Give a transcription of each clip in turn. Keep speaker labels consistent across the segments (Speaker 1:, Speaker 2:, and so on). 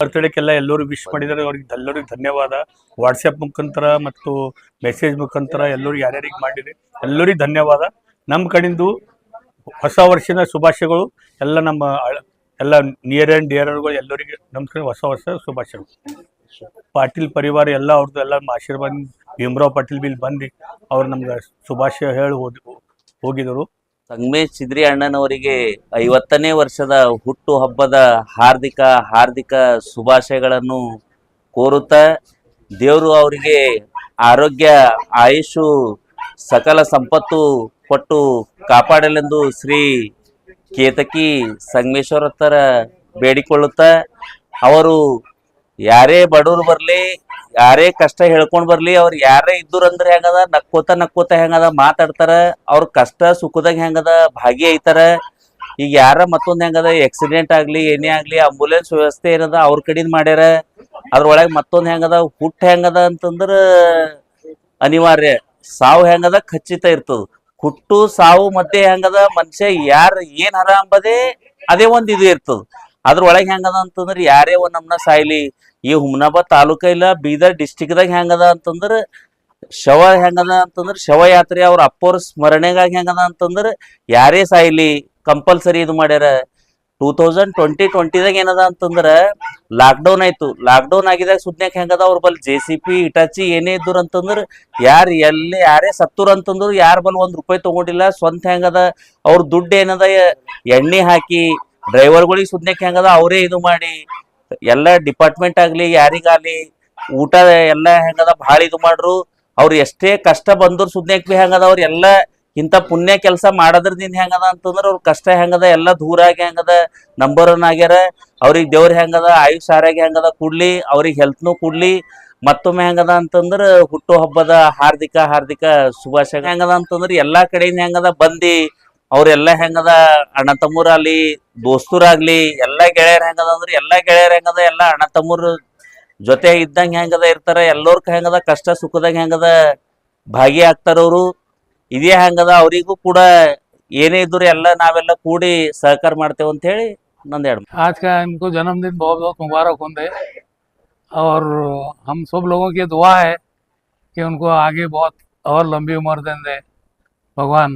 Speaker 1: ಬರ್ತಡೇಕ್ಕೆಲ್ಲ ಎಲ್ಲರೂ ವಿಶ್ ಮಾಡಿದ್ದಾರೆ. ಅವ್ರಿಗೆ ಎಲ್ಲರಿಗೂ ಧನ್ಯವಾದ. ವಾಟ್ಸಪ್ ಮುಖಾಂತರ ಮತ್ತು ಮೆಸೇಜ್ ಮುಖಾಂತರ ಎಲ್ಲರಿಗೂ ಯಾರ್ಯಾರಿಗೆ ಮಾಡಿರಿ ಎಲ್ಲರಿಗೂ ಧನ್ಯವಾದ. ನಮ್ಮ ಕಡೆಯಿಂದ ಹೊಸ ವರ್ಷದ ಶುಭಾಶಯಗಳು. ಎಲ್ಲ ನಮ್ಮ ಎಲ್ಲ ನಿಯರ್ ಆ್ಯಂಡ್ ಡಿಯರ್ಗಳು ಎಲ್ಲರಿಗೆ ನಮ್ಮ ಕಡೆ ಹೊಸ ವರ್ಷ ಶುಭಾಶಯಗಳು. ಪಾಟೀಲ್ ಪರಿವಾರ ಎಲ್ಲ ಅವ್ರದ್ದು ಎಲ್ಲ ಆಶೀರ್ವಾದ. ಭೀಮರಾವ್ ಪಾಟೀಲ್ ಬಿಲ್ ಬಂದು ಅವ್ರು ನಮ್ಗೆ ಶುಭಾಶಯ ಹೇಳಿ ಹೋದ ಹೋಗಿದರು
Speaker 2: ಸಂಗಮೇಶ್ ಚಿದ್ರಿ ಅಣ್ಣನವರಿಗೆ ಐವತ್ತನೇ ವರ್ಷದ ಹುಟ್ಟು ಹಬ್ಬದ ಹಾರ್ದಿಕ ಹಾರ್ದಿಕ ಶುಭಾಶಯಗಳನ್ನು ಕೋರುತ್ತಾ ದೇವರು ಅವರಿಗೆ ಆರೋಗ್ಯ, ಆಯುಷು, ಸಕಲ ಸಂಪತ್ತು ಕೊಟ್ಟು ಕಾಪಾಡಲೆಂದು ಶ್ರೀ ಕೇತಕಿ ಸಂಗಮೇಶ್ವರತ್ತರ ಬೇಡಿಕೊಳ್ಳುತ್ತಾ ಅವರು ಯಾರೇ ಬಡವರು ಬರ್ಲಿ ಯಾರೇ ಕಷ್ಟ ಹೇಳ್ಕೊಂಡ್ ಬರ್ಲಿ, ಅವ್ರ ಯಾರೇ ಇದ್ದುರಂದ್ರೆ ಹೆಂಗದ? ನಕ್ಕೋತ ನಕ್ಕೋತ ಹೆಂಗದ? ಮಾತಾಡ್ತಾರ, ಅವ್ರ ಕಷ್ಟ ಸುಖದಾಗ ಹೆಂಗದ? ಐತಾರ. ಈಗ ಯಾರ ಮತ್ತೊಂದ್ ಹೆಂಗದ? ಆಕ್ಸಿಡೆಂಟ್ ಆಗ್ಲಿ, ಏನೇ ಆಗ್ಲಿ ಆಂಬುಲೆನ್ಸ್ ವ್ಯವಸ್ಥೆ ಏನದ? ಅವ್ರ ಕಡೆಯಿಂದ ಮಾಡ್ಯಾರ. ಅದ್ರೊಳಗೆ ಮತ್ತೊಂದ್ ಹೆಂಗದ? ಹುಟ್ಟ ಹೆಂಗದ ಅಂತಂದ್ರ ಅನಿವಾರ್ಯ. ಸಾವು ಹೆಂಗದ? ಖಚಿತ ಇರ್ತದ. ಹುಟ್ಟು, ಸಾವು ಮತ್ತೆ ಹೆಂಗದ? ಮನುಷ್ಯ ಯಾರ ಏನ್ ಹರ ಅಂಬದೇ ಅದೇ ಒಂದ್ ಇದು ಇರ್ತದ. ಅದ್ರೊಳಗೆ ಹೆಂಗದ ಅಂತಂದ್ರೆ ಯಾರೇ ಒಂದ್ ನಮ್ನ ಸಾಯ್ಲಿ, ಈ ಹುಮ್ನಾಬಾದ್ ತಾಲೂಕ ಇಲ್ಲ, ಬೀದರ್ ಡಿಸ್ಟಿಕ್ದಾಗ ಹೆಂಗದ ಅಂತಂದ್ರೆ ಶವ ಹೆಂಗದ ಅಂತಂದ್ರ ಶವಯಾತ್ರೆ ಅವ್ರ ಅಪ್ಪವ್ರ ಸ್ಮರಣೆಗಾಗಿ ಹೆಂಗದ ಅಂತಂದ್ರೆ ಯಾರೇ ಸಾಯ್ಲಿ ಕಂಪಲ್ಸರಿ ಇದು ಮಾಡ್ಯಾರ. ಟೂ ತೌಸಂಡ್ ಟ್ವೆಂಟಿ ಟ್ವೆಂಟಿದಾಗ ಏನದ ಅಂತಂದ್ರೆ ಲಾಕ್ಡೌನ್ ಆಯ್ತು. ಲಾಕ್ಡೌನ್ ಆಗಿದಾಗ ಸುದ್ನ್ಯಾಕ ಹೆಂಗದ ಅವ್ರ ಬಲ್ ಜೆ ಸಿ ಪಿ ಇಟಾಚಿ ಏನೇ ಇದ್ರು ಅಂತಂದ್ರೆ ಯಾರು ಎಲ್ಲಿ ಯಾರೇ ಸತ್ತೂರ್ ಅಂತಂದ್ರು ಯಾರು ಬಲ್ ಒಂದ್ ರೂಪಾಯಿ ತಗೊಂಡಿಲ್ಲ, ಸ್ವಂತ ಹೆಂಗದ ಅವ್ರ ದುಡ್ಡು ಏನದ ಎಣ್ಣೆ ಹಾಕಿ ಡ್ರೈವರ್ಗಳಿಗೆ ಸುದ್ನೆಕ್ ಹೆಂಗದ? ಅವರೇ ಇದು ಮಾಡಿ, ಎಲ್ಲ ಡಿಪಾರ್ಟ್ಮೆಂಟ್ ಆಗ್ಲಿ, ಯಾರಿಗಾಗ್ಲಿ, ಊಟ ಎಲ್ಲ ಹೆಂಗದ? ಭಾಳ ಇದು ಮಾಡ್ರು. ಅವ್ರು ಎಷ್ಟೇ ಕಷ್ಟ ಬಂದ್ರು ಸುದ್ನೆಕ್ ಬಿ ಹೆಂಗದ? ಅವ್ರ ಎಲ್ಲ ಇಂಥ ಪುಣ್ಯ ಕೆಲಸ ಮಾಡೋದ್ರದಿಂದ ಹೆಂಗದ ಅಂತಂದ್ರ ಅವ್ರ ಕಷ್ಟ ಹೆಂಗದ? ಎಲ್ಲ ದೂರ ಆಗಿ ಹೆಂಗದ? ನಂಬರ್ ಒನ್ ಆಗ್ಯಾರ. ಅವ್ರಿಗೆ ದೇವ್ರ ಹೆಂಗದ? ಆಯುಷ್ ಆರೋಗ್ಯ ಹೆಂಗದ? ಕೊಡ್ಲಿ, ಅವ್ರಿಗೆ ಹೆಲ್ತ್ನು ಕೊಡ್ಲಿ. ಮತ್ತೊಮ್ಮೆ ಹೆಂಗದ ಅಂತಂದ್ರ ಹುಟ್ಟು ಹಬ್ಬದ ಹಾರ್ದಿಕ ಹಾರ್ದಿಕ ಶುಭಾಶಯ ಹೆಂಗದ ಅಂತಂದ್ರ ಎಲ್ಲಾ ಕಡೆಯಿಂದ ಹೆಂಗದ? ಬಂದಿ ಅವ್ರೆಲ್ಲ ಹೆಂಗದ ಅಣ್ಣ ತಮ್ಮೂರಾಗ್ಲಿ ದೋಸ್ತರಾಗ್ಲಿ ಎಲ್ಲಾ ಗೆಳೆಯರ್ ಹೆಂಗದ ಅಂದ್ರ ಎಲ್ಲಾ ಗೆಳೆಯರ್ ಹೆಂಗದ ಎಲ್ಲಾ ಅಣ್ಣ ತಮ್ಮೂರ್ ಜೊತೆ ಇದ್ದಂಗ ಹೆಂಗದ ಇರ್ತಾರ ಎಲ್ಲೋರ್ಕ ಹೆಂಗದ ಕಷ್ಟ ಸುಖದಾಗ ಹೆಂಗದ ಭಾಗಿಯಾಗ್ತಾರ ಅವರು ಇದೇ ಹೆಂಗದ ಅವರಿಗೂ ಕೂಡ ಏನೇ ಇದ್ರು ಎಲ್ಲ ನಾವೆಲ್ಲ ಕೂಡಿ ಸಹಕಾರ ಮಾಡ್ತೇವೆ ಅಂತ ಹೇಳಿ ನಂದ್ ಎರಡು
Speaker 3: आज का इनको जन्मदिन बहुत बहुत मुबारक होंगे और हम सब लोगों की दुआ है कि उनको आगे बहुत और लंबी उम्र दें दे भगवान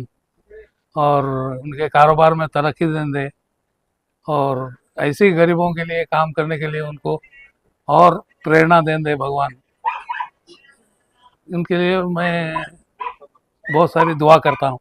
Speaker 3: और उनके कारोबार में तरक्की दें और ऐसे ही गरीबों के लिए काम करने के लिए उनको और प्रेरणा दें दे भगवान। इनके लिए मैं बहुत सारी दुआ करता हूँ।